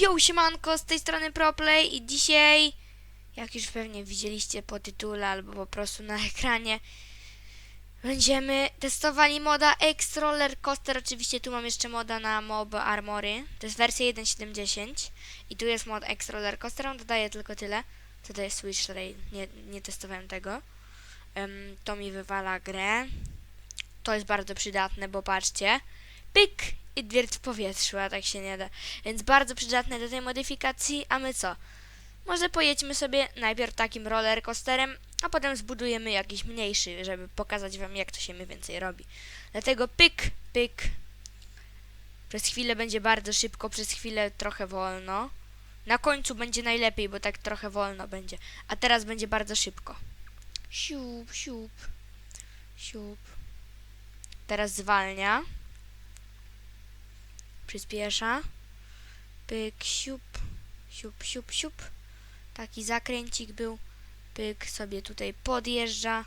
Yo, siemanko, z tej strony ProPlay i dzisiaj, jak już pewnie widzieliście po tytule albo po prostu na ekranie, będziemy testowali moda X Roller Coaster. Oczywiście tu mam jeszcze moda na Mob Armory. To jest wersja 1.7.10 i tu jest mod X Roller Coaster. On dodaje tylko tyle. Co to jest Switch Rail? Nie, nie testowałem tego. Em, to mi wywala grę. To jest bardzo przydatne, bo patrzcie. Pyk! I dwiert w powietrzu, a tak się nie da. Więc bardzo przydatne do tej modyfikacji, a my co? Może pojedźmy sobie najpierw takim roller coasterem, a potem zbudujemy jakiś mniejszy, żeby pokazać wam jak to się mniej więcej robi. Dlatego pyk, pyk. Przez chwilę będzie bardzo szybko, przez chwilę trochę wolno. Na końcu będzie najlepiej, bo tak trochę wolno będzie. A teraz będzie bardzo szybko. Siup, siup, siup. Teraz zwalnia. Przyspiesza. Pyk, siup, siup, siup, siup. Taki zakręcik był. Pyk sobie tutaj podjeżdża.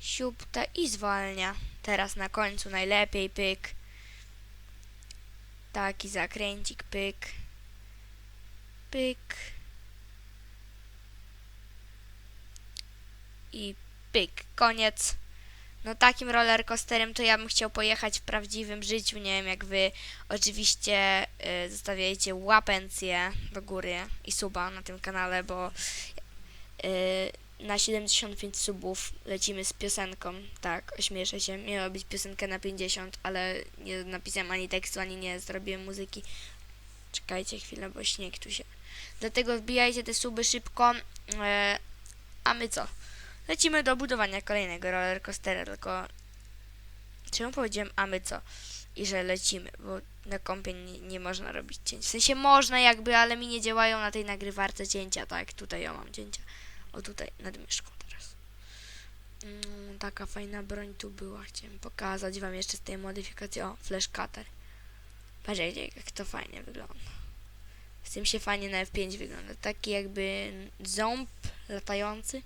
Siup ta i zwalnia. Teraz na końcu najlepiej pyk. Taki zakręcik, pyk. Pyk. I pyk. Koniec. No takim roller coasterem to ja bym chciał pojechać w prawdziwym życiu, nie wiem jak wy. Oczywiście y, zostawiajcie łapencję do góry i suba na tym kanale, bo y, na 75 subów lecimy z piosenką. Tak, ośmieszę się. Miała być piosenka na 50, ale nie napisałem ani tekstu, ani nie zrobiłem muzyki. Czekajcie chwilę, bo śnieg tu się. Dlatego wbijajcie te suby szybko. y, a my co? Lecimy do budowania kolejnego roller coastera, tylko czemu powiedziałem a my co? I że lecimy, bo na kompie nie, nie można robić cięć. W sensie można jakby, ale mi nie działają na tej nagrywarce cięcia, tak? Tutaj ja mam cięcia. O tutaj, nad myszką teraz. Mm, taka fajna broń tu była. Chciałem pokazać wam jeszcze z tej modyfikacji. O, flash cutter. Patrzcie, jak to fajnie wygląda. Z tym się fajnie na F5 wygląda. Taki jakby ząb latający.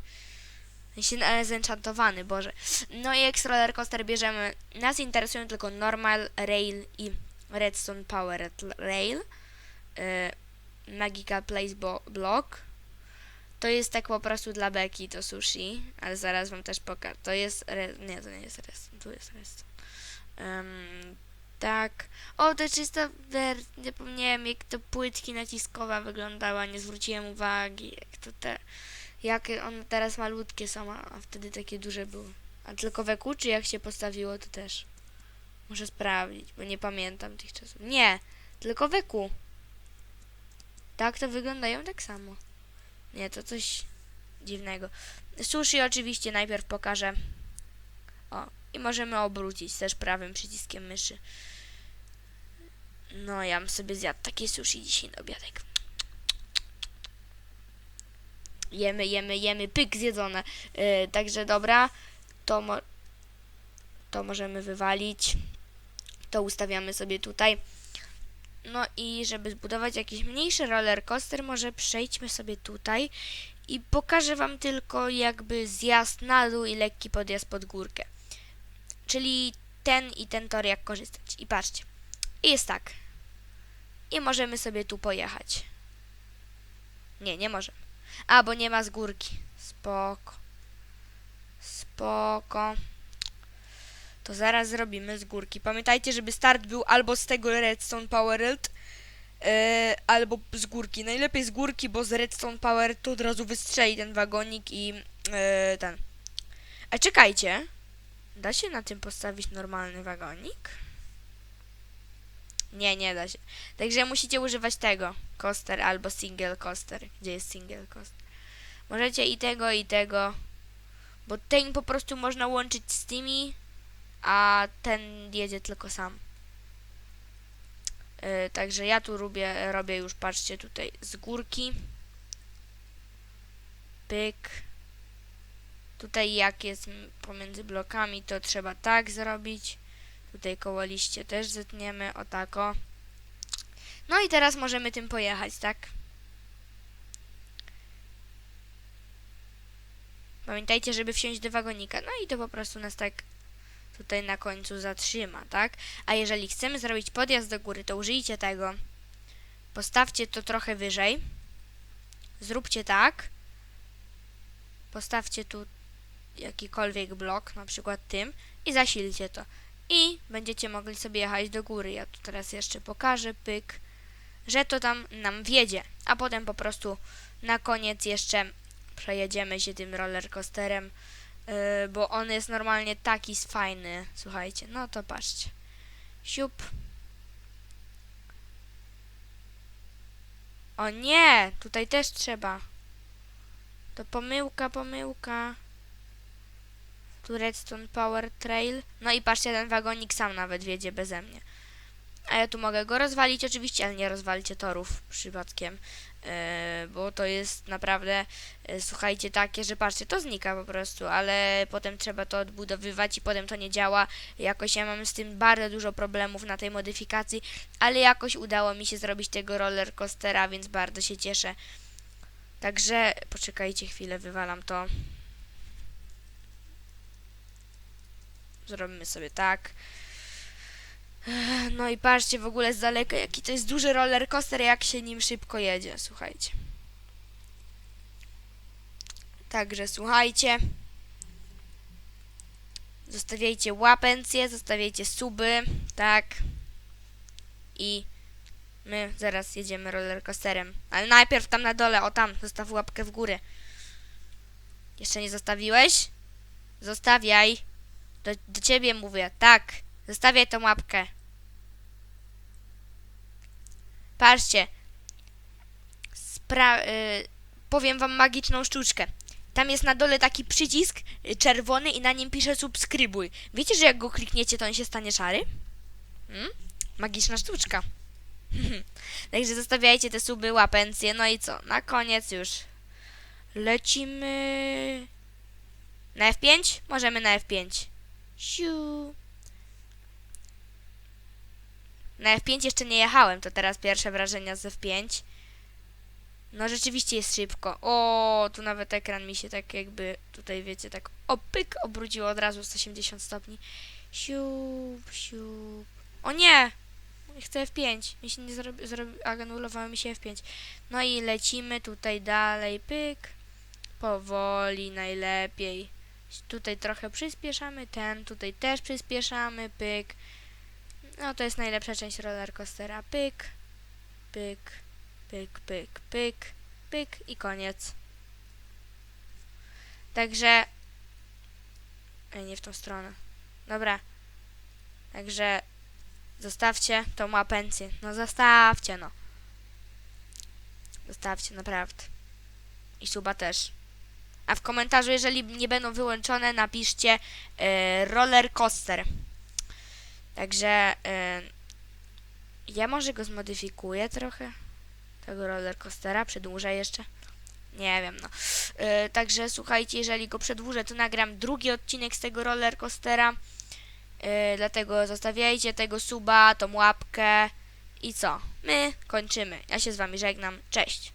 E, zenchantowany, Boże. No i X Roller Coaster bierzemy. Nas interesują tylko Normal Rail i Redstone Powered Rail. E, Magical Place bo Block. To jest tak po prostu dla beki, to sushi, ale zaraz wam też pokażę. To jest. Nie, to nie jest redstone, tu jest redstone. Em, tak. O, to jest czysta. Zapomniałem, jak to płytki naciskowa wyglądała. Nie zwróciłem uwagi, jak to te. Jakie one teraz malutkie są, a wtedy takie duże były. A tylko we czy jak się postawiło, to też. Muszę sprawdzić, bo nie pamiętam tych czasów. Nie, tylko we. Tak to wyglądają tak samo. Nie, to coś dziwnego. Sushi oczywiście najpierw pokażę. O, i możemy obrócić też prawym przyciskiem myszy. No, ja bym sobie zjadł takie sushi dzisiaj na obiadek. Jemy, jemy, jemy, pyk zjedzone. Yy, także dobra, to, mo to możemy wywalić. To ustawiamy sobie tutaj. No i żeby zbudować jakiś mniejszy roller coaster, może przejdźmy sobie tutaj i pokażę wam tylko jakby zjazd na dół i lekki podjazd pod górkę. Czyli ten i ten tor jak korzystać. I patrzcie. I jest tak. I możemy sobie tu pojechać. Nie, nie możemy. A, bo nie ma z górki. Spoko. Spoko. To zaraz zrobimy z górki. Pamiętajcie, żeby start był albo z tego Redstone Powered, albo z górki. Najlepiej z górki, bo z Redstone Powered to od razu wystrzeli ten wagonik i yy, ten. A czekajcie. Da się na tym postawić normalny wagonik? Nie, nie da się. Także musicie używać tego. Coaster albo single coaster. Gdzie jest single coaster? Możecie i tego, i tego. Bo ten po prostu można łączyć z tymi, a ten jedzie tylko sam. Yy, także ja tu robię, robię już, patrzcie tutaj, z górki. Pyk. Tutaj jak jest pomiędzy blokami, to trzeba tak zrobić. Tutaj koło liście też zetniemy, o tako. No i teraz możemy tym pojechać, tak? Pamiętajcie, żeby wsiąść do wagonika. No i to po prostu nas tak tutaj na końcu zatrzyma, tak? A jeżeli chcemy zrobić podjazd do góry, to użyjcie tego. Postawcie to trochę wyżej. Zróbcie tak. Postawcie tu jakikolwiek blok, na przykład tym i zasilcie to. I będziecie mogli sobie jechać do góry. Ja tu teraz jeszcze pokażę, pyk, że to tam nam wiedzie. A potem po prostu na koniec jeszcze przejedziemy się tym rollercoasterem, yy, bo on jest normalnie taki fajny. Słuchajcie, no to patrzcie. Siup. O nie, tutaj też trzeba. To pomyłka, pomyłka. Tu Redstone Power Trail. No i patrzcie, ten wagonik sam nawet wiedzie beze mnie. A ja tu mogę go rozwalić oczywiście, ale nie rozwalicie torów przypadkiem. Yy, bo to jest naprawdę, yy, słuchajcie, takie, że patrzcie, to znika po prostu, ale potem trzeba to odbudowywać i potem to nie działa. Jakoś ja mam z tym bardzo dużo problemów na tej modyfikacji, ale jakoś udało mi się zrobić tego roller coastera, więc bardzo się cieszę. Także poczekajcie chwilę, wywalam to. Zrobimy sobie tak. No i patrzcie w ogóle z daleka, jaki to jest duży roller coaster, jak się nim szybko jedzie, słuchajcie. Także słuchajcie. Zostawiajcie łapencje, zostawiajcie suby, tak. I my zaraz jedziemy roller coasterem. Ale najpierw tam na dole, o tam, zostaw łapkę w górę. Jeszcze nie zostawiłeś? Zostawiaj. Do, do ciebie mówię, tak. Zostawiaj tą łapkę. Patrzcie. Spra- y, powiem wam magiczną sztuczkę. Tam jest na dole taki przycisk czerwony i na nim pisze subskrybuj. Wiecie, że jak go klikniecie, to on się stanie szary? Hmm? Magiczna sztuczka. Także zostawiajcie te suby, łapencje. No i co? Na koniec już lecimy. Na F5? Możemy na F5. Siu. Na F5 jeszcze nie jechałem, to teraz pierwsze wrażenia z F5. No rzeczywiście jest szybko. O, tu nawet ekran mi się tak jakby tutaj wiecie, tak opyk obróciło od razu 180 stopni. Siup, siup. O nie! Chcę F5. Mi się nie zrobi, zrobi, anulowało mi się F5. No i lecimy tutaj dalej, pyk. Powoli, najlepiej. Tutaj trochę przyspieszamy, ten tutaj też przyspieszamy, pyk. No to jest najlepsza część rollercoastera, pyk, pyk, pyk, pyk, pyk, pyk i koniec. Także... Ej, nie w tą stronę. Dobra. Także zostawcie tą łapencję. No zostawcie, no. Zostawcie, naprawdę. I suba też. A w komentarzu, jeżeli nie będą wyłączone, napiszcie e, roller coaster. Także e, ja może go zmodyfikuję trochę. Tego roller coastera, przedłużę jeszcze. Nie wiem, no. E, także słuchajcie, jeżeli go przedłużę, to nagram drugi odcinek z tego roller coastera. Dlatego zostawiajcie tego suba, tą łapkę. I co? My kończymy. Ja się z wami żegnam. Cześć.